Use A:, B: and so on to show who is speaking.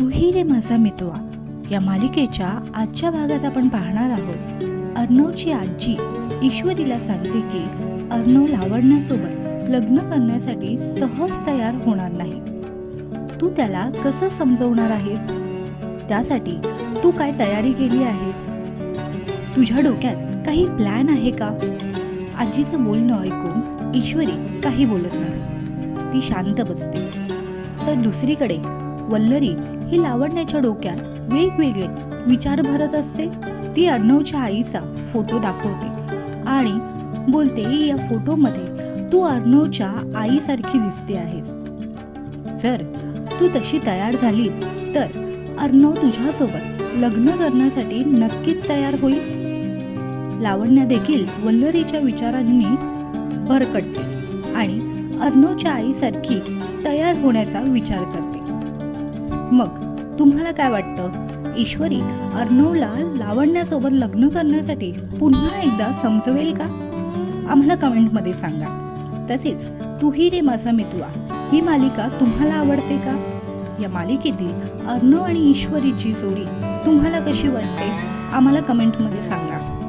A: तुही रे माझा मितवा. या मालिकेच्या आजच्या भागात आपण पाहणार आहोत अर्णवची आजी ईश्वरीला सांगते की अर्णव लावण्यासोबत लग्न करण्यासाठी सहज तयार होणार नाही. तू त्याला कसं समजवणार आहेस? त्यासाठी तू काय तयारी केली आहेस? तुझ्या डोक्यात काही प्लॅन आहे का? आजीचं बोलणं ऐकून ईश्वरी काही बोलत नाही. ती शांत बसते. तर दुसरीकडे वल्लरी ही लावण्याच्या डोक्यात वेगवेगळे विचार भरत असते. ती अर्णवच्या आईचा फोटो दाखवते आणि बोलते या फोटोमध्ये तू अर्णवच्या आईसारखी दिसते आहेस. जर तू तशी तयार झालीस तर अर्णव तुझ्यासोबत लग्न करण्यासाठी नक्कीच तयार होईल. लावण्या देखील वल्लरीच्या विचारांनी भरकटते आणि अर्णवच्या आईसारखी तयार होण्याचा विचार करते. मग तुम्हाला काय वाटतं? ईश्वरी अर्णवला लावण्यासोबत लग्न करण्यासाठी पुन्हा एकदा समजवेल का? आम्हाला कमेंटमध्ये सांगा. तसेच तूही रे माझा मितवा ही मालिका तुम्हाला आवडते का? या मालिकेतील अर्णव आणि ईश्वरीची जोडी तुम्हाला कशी वाटते? आम्हाला कमेंटमध्ये सांगा.